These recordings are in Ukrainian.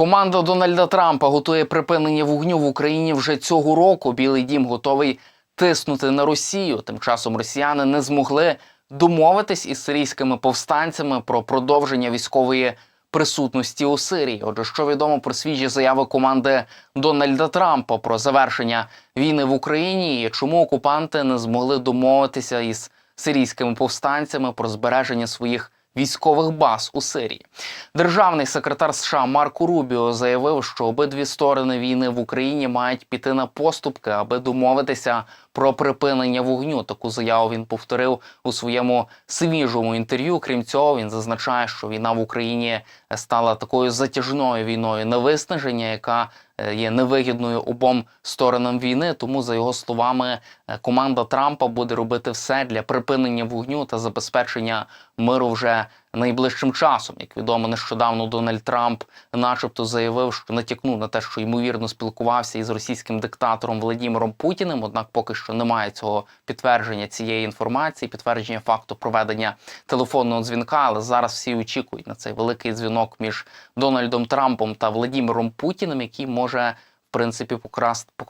Команда Дональда Трампа готує припинення вогню в Україні вже цього року. Білий дім готовий тиснути на Росію. Тим часом росіяни не змогли домовитись із сирійськими повстанцями про продовження військової присутності у Сирії. Отже, що відомо про свіжі заяви команди Дональда Трампа про завершення війни в Україні і чому окупанти не змогли домовитися із сирійськими повстанцями про збереження своїх військових баз у Сирії. Державний секретар США Марко Рубіо заявив, що обидві сторони війни в Україні мають піти на поступки, аби домовитися про припинення вогню. Таку заяву він повторив у своєму свіжому інтерв'ю. Крім цього, він зазначає, що війна в Україні стала такою затяжною війною на виснаження, яка е, є невигідною обом сторонам війни. Тому, за його словами, е, команда Трампа буде робити все для припинення вогню та забезпечення миру вже найближчим часом. Як відомо, нещодавно Дональд Трамп, начебто, заявив, що натякнув на те, що ймовірно спілкувався із російським диктатором Владимиром Путіним. Однак, поки що немає цього підтвердження цієї інформації, підтвердження факту проведення телефонного дзвінка. Але зараз всі очікують на цей великий дзвінок між Дональдом Трампом та Владимиром Путіним, який може. Принципі,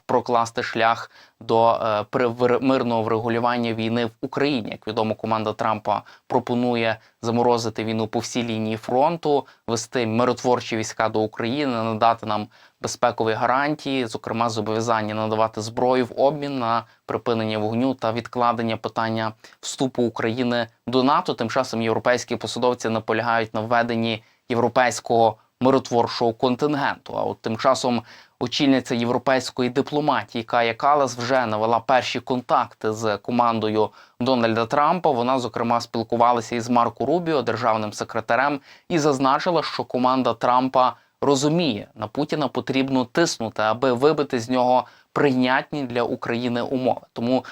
прокласти шлях до е, мирного врегулювання війни в Україні. Як відомо, команда Трампа пропонує заморозити війну по всій лінії фронту, вести миротворчі війська до України, надати нам безпекові гарантії, зокрема зобов'язання надавати зброю в обмін на припинення вогню та відкладення питання вступу України до НАТО. Тим часом європейські посадовці наполягають на введенні європейського миротворчого контингенту. А от тим часом очільниця європейської дипломатії Кая Калас вже навела перші контакти з командою Дональда Трампа. Вона зокрема спілкувалася із Марко Рубіо, державним секретарем, і зазначила, що команда Трампа розуміє, на Путіна потрібно тиснути, аби вибити з нього прийнятні для України умови. Тому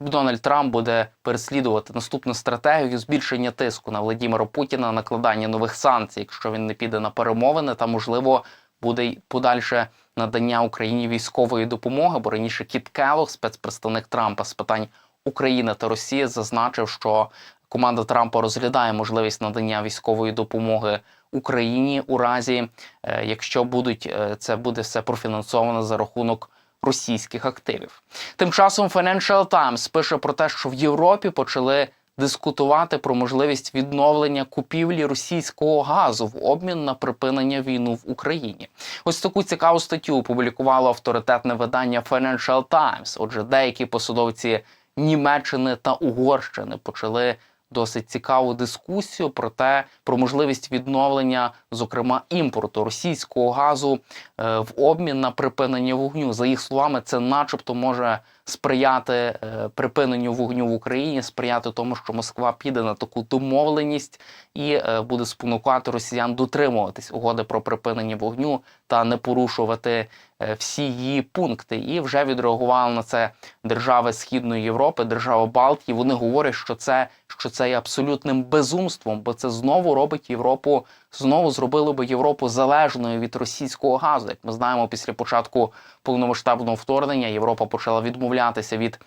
Дональд Трамп буде переслідувати наступну стратегію збільшення тиску на Владимира Путіна, накладання нових санкцій, якщо він не піде на перемовини, та можливо буде подальше надання Україні військової допомоги. Бо раніше Кіт Келлог, спецпредставник Трампа з питань України та Росії, зазначив, що команда Трампа розглядає можливість надання військової допомоги Україні у разі, е, якщо будуть е, це буде все профінансовано за рахунок російських активів. Тим часом Financial Times пише про те, що в Європі почали дискутувати про можливість відновлення купівлі російського газу в обмін на припинення війну в Україні. Ось таку цікаву статтю опублікувало авторитетне видання Financial Times. Отже, деякі посадовці Німеччини та Угорщини почали досить цікаву дискусію про те, про можливість відновлення, зокрема імпорту російського газу е, в обмін на припинення вогню. За їх словами, це, начебто, може сприяти е, припиненню вогню в Україні, сприяти тому, що Москва піде на таку домовленість і е, буде спонукати росіян дотримуватись угоди про припинення вогню та не порушувати е, всі її пункти. І вже відреагували на це держави Східної Європи, держави Балтії. Вони говорять, що це що це є абсолютним безумством, бо це знову робить Європу, знову зробило би Європу залежною від російського газу. Як ми знаємо, після початку повномасштабного вторгнення Європа почала відмовлятися від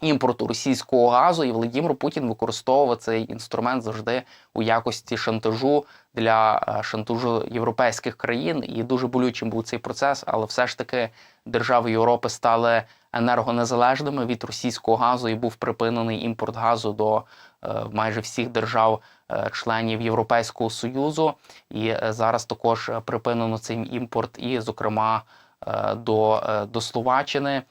імпорту російського газу, і Володимир Путін використовував цей інструмент завжди у якості шантажу для е, шантажу європейських країн. І дуже болючим був цей процес, але все ж таки держави Європи стали енергонезалежними від російського газу і був припинений імпорт газу до е, майже всіх держав. Е, Членів Європейського союзу, і е, зараз також е, припинено цей імпорт, і, зокрема, до, до Словаччини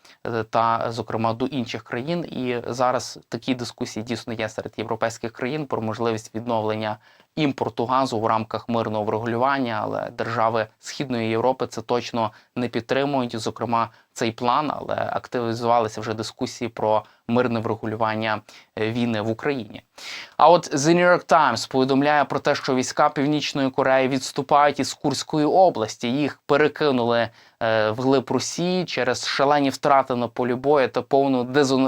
та, зокрема, до інших країн. І зараз такі дискусії дійсно є серед європейських країн про можливість відновлення імпорту газу в рамках мирного врегулювання, але держави Східної Європи це точно не підтримують. Зокрема, цей план, але активізувалися вже дискусії про мирне врегулювання е, війни в Україні. А от The New York Times повідомляє про те, що війська Північної Кореї відступають із Курської області. Їх перекинули е, вглиб Росії через шалені втрати на полі бою та повну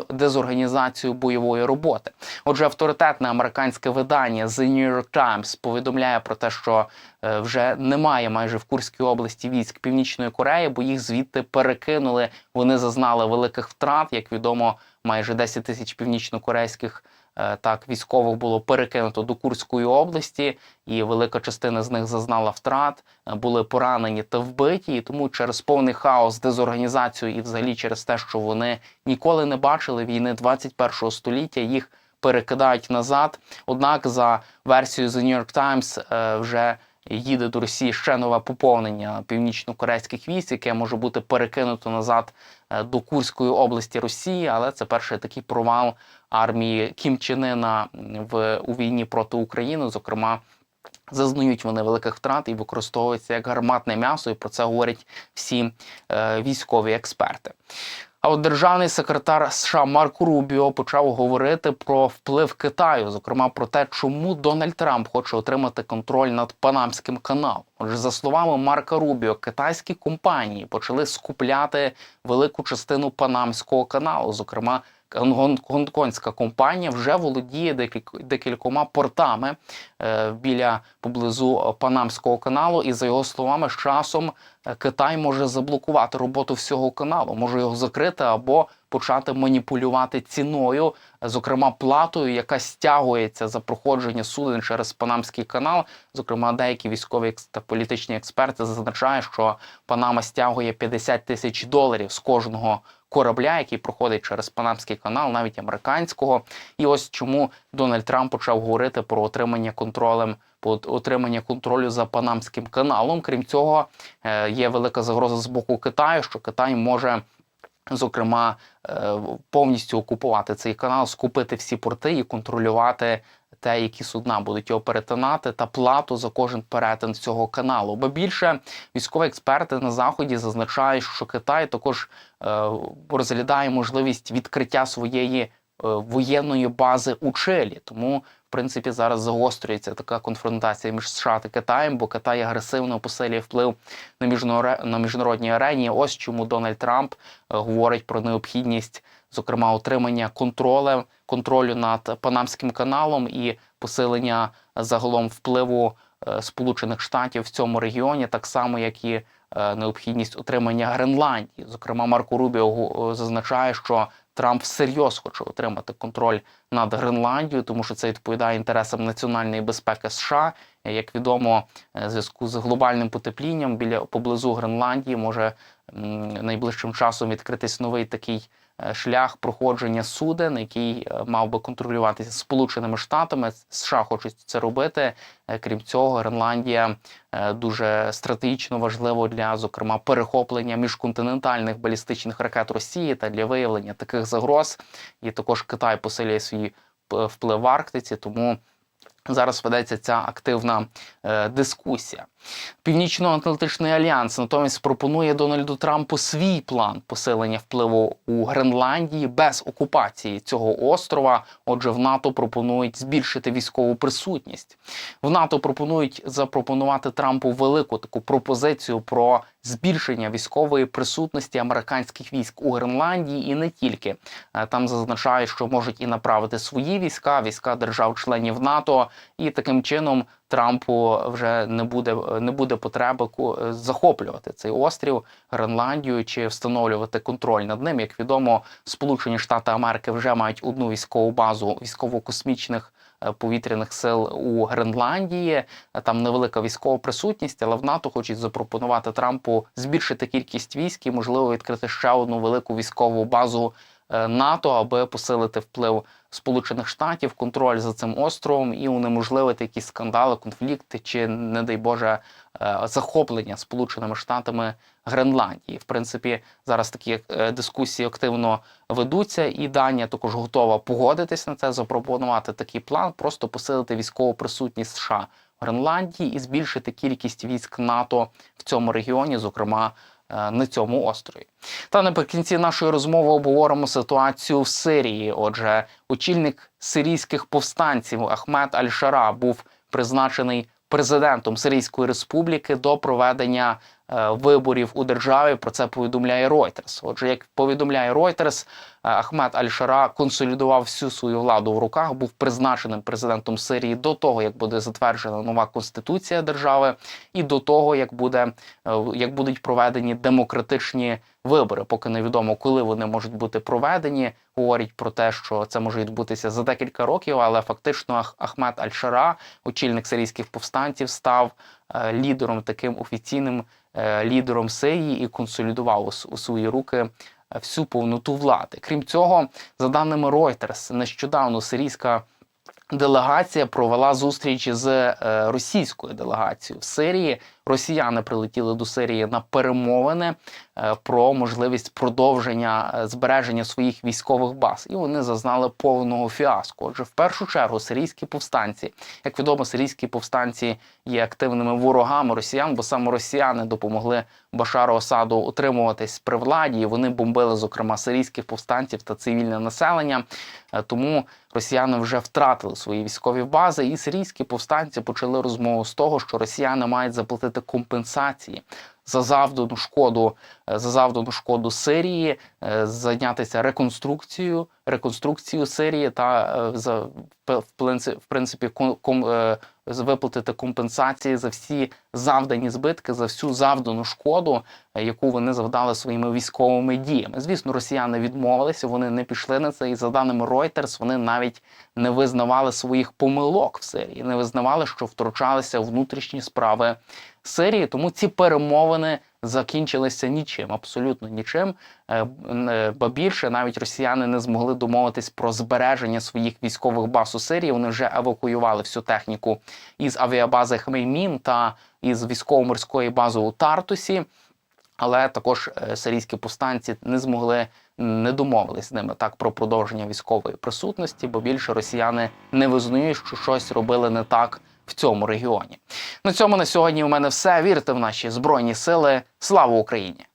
дезорганізацію бойової роботи. Отже, авторитетне американське видання The New York Times повідомляє про те, що е, вже немає майже в Курській області військ Північної Кореї, бо їх звідти перекинули. Вони зазнали великих втрат. Як відомо, майже 10 тисяч північнокорейських е, так військових було перекинуто до Курської області, і велика частина з них зазнала втрат, е, були поранені та вбиті. І тому через повний хаос, дезорганізацію і взагалі через те, що вони ніколи не бачили війни 21 століття, їх перекидають назад. Однак, за версією The New York Times, е, вже їде до Росії ще нове поповнення північно-корейських військ, яке може бути перекинуто назад е, до Курської області Росії. Але це перший такий провал армії Кім Чен Ына в у війні проти України, зокрема. Зазнають вони великих втрат і використовуються як гарматне м'ясо, і про це говорять всі е, військові експерти. А от державний секретар США Марк Рубіо почав говорити про вплив Китаю, зокрема про те, чому Дональд Трамп хоче отримати контроль над Панамським каналом. Отже, за словами Марка Рубіо, китайські компанії почали скупляти велику частину Панамського каналу, зокрема. Гон- Гонконгська компанія вже володіє декіль- декількома портами е, біля поблизу Панамського каналу, і за його словами, з часом е, Китай може заблокувати роботу всього каналу, може його закрити або почати маніпулювати ціною, зокрема платою, яка стягується за проходження суден через Панамський канал. Зокрема, деякі військові та політичні експерти зазначають, що Панама стягує 50 тисяч доларів з кожного корабля, який проходить через Панамський канал, навіть американського. І ось чому Дональд Трамп почав говорити про отримання контролем отримання контролю за Панамським каналом. Крім цього, е, є велика загроза з боку Китаю, що Китай може. Зокрема, е, повністю окупувати цей канал, скупити всі порти і контролювати те, які судна будуть його перетинати, та плату за кожен перетин цього каналу. Бо більше військові експерти на заході зазначають, що Китай також е, розглядає можливість відкриття своєї е, воєнної бази у Чилі. Тому, принципі, зараз загострюється така конфронтація між США та Китаєм, бо Китай агресивно посилює вплив на міжнаро- на міжнародній арені. Ось чому Дональд Трамп е, говорить про необхідність, зокрема, отримання контролю, контролю над Панамським каналом і посилення загалом впливу е, Сполучених Штатів в цьому регіоні, так само як і е, необхідність отримання Гренландії. Зокрема, Марко Рубіо зазначає, що Трамп всерйоз хоче отримати контроль над Гренландією, тому що це відповідає інтересам національної безпеки США. Е, Як відомо, е, в зв'язку з глобальним потеплінням біля поблизу Гренландії може найближчим часом відкритись новий такий е, шлях проходження суден, який е, мав би контролюватися Сполученими Штатами. США хочуть це робити. Е, Крім цього, Гренландія е, дуже стратегічно важливо для, зокрема, перехоплення міжконтинентальних балістичних ракет Росії та для виявлення таких загроз. І також Китай посилює свій вплив в Арктиці, тому зараз ведеться ця активна е, дискусія. Північно-Атлантичний альянс натомість пропонує Дональду Трампу свій план посилення впливу у Гренландії без окупації цього острова. Отже, в НАТО пропонують збільшити військову присутність. В НАТО пропонують запропонувати Трампу велику таку пропозицію про збільшення військової присутності американських військ у Гренландії і не тільки. Е, Там зазначають, що можуть і направити свої війська, війська держав-членів НАТО, і таким чином Трампу вже не буде не буде потреби е, захоплювати цей острів Гренландію чи встановлювати контроль над ним. Як відомо, Сполучені Штати Америки вже мають одну військову базу військово-космічних е, повітряних сил у Гренландії. Там невелика військова присутність, але в НАТО хочуть запропонувати Трампу збільшити кількість військ і, можливо, відкрити ще одну велику військову базу НАТО, аби посилити вплив Сполучених Штатів, контроль за цим островом і унеможливити якісь скандали, конфлікти чи, не дай Боже, е, захоплення Сполученими Штатами Гренландії. В принципі, зараз такі е, дискусії активно ведуться, і Данія також готова погодитись на це, запропонувати такий план, просто посилити військову присутність США в Гренландії і збільшити кількість військ НАТО в цьому регіоні, зокрема е, на цьому острові. Та наприкінці нашої розмови обговоримо ситуацію в Сирії. Отже, очільник сирійських повстанців Ахмед Аль-Шара був призначений президентом Сирійської республіки до проведення е, виборів у державі. Про це повідомляє Reuters. Отже, як повідомляє Reuters, е, Ахмед Аль-Шара консолідував всю свою владу в руках, був призначеним президентом Сирії до того, як буде затверджена нова конституція держави, і до того, як буде е, як будуть проведені демократичні вибори. Поки невідомо, коли вони можуть бути проведені. Говорять про те, що це може відбутися за декілька років, але фактично Ах- Ахмед Аль-Шара, очільник сирійських повстанців, став е, лідером таким офіційним е, лідером Сирії і консолідував у, свої руки е, всю повноту влади. Крім цього, за даними Reuters, нещодавно сирійська делегація провела зустріч з російською делегацією в Сирії. Росіяни прилетіли до Сирії на перемовини е, про можливість продовження е, збереження своїх військових баз, і вони зазнали повного фіаско. Отже, в першу чергу сирійські повстанці, як відомо, сирійські повстанці є активними ворогами росіян, бо саме росіяни допомогли Башару Асаду утримуватись при владі. і Вони бомбили, зокрема, сирійських повстанців та цивільне населення. Е, Тому росіяни вже втратили свої військові бази, і сирійські повстанці почали розмову з того, що росіяни мають заплатити компенсації за завдану шкоду, е, за завдану шкоду Сирії, е, зайнятися реконструкцією, реконструкцією Сирії та е, в принципі, в принципі виплатити компенсації за всі завдані збитки, за всю завдану шкоду, е, яку вони завдали своїми військовими діями. Звісно, росіяни відмовилися, вони не пішли на це, і за даними Reuters, вони навіть не визнавали своїх помилок в Сирії, не визнавали, що втручалися внутрішні справи Сирії. Тому ці перемовини закінчилися нічим, абсолютно нічим. Е, е, Ба більше навіть росіяни не змогли домовитись про збереження своїх військових баз у Сирії. Вони вже евакуювали всю техніку із авіабази Хмеймім та із військово-морської бази у Тартусі. Але також е, сирійські повстанці не змогли не домовились з ними так про продовження військової присутності, бо більше росіяни не визнають, що щось робили не так в цьому регіоні. На цьому на сьогодні у мене все. Вірте в наші збройні сили. Слава Україні!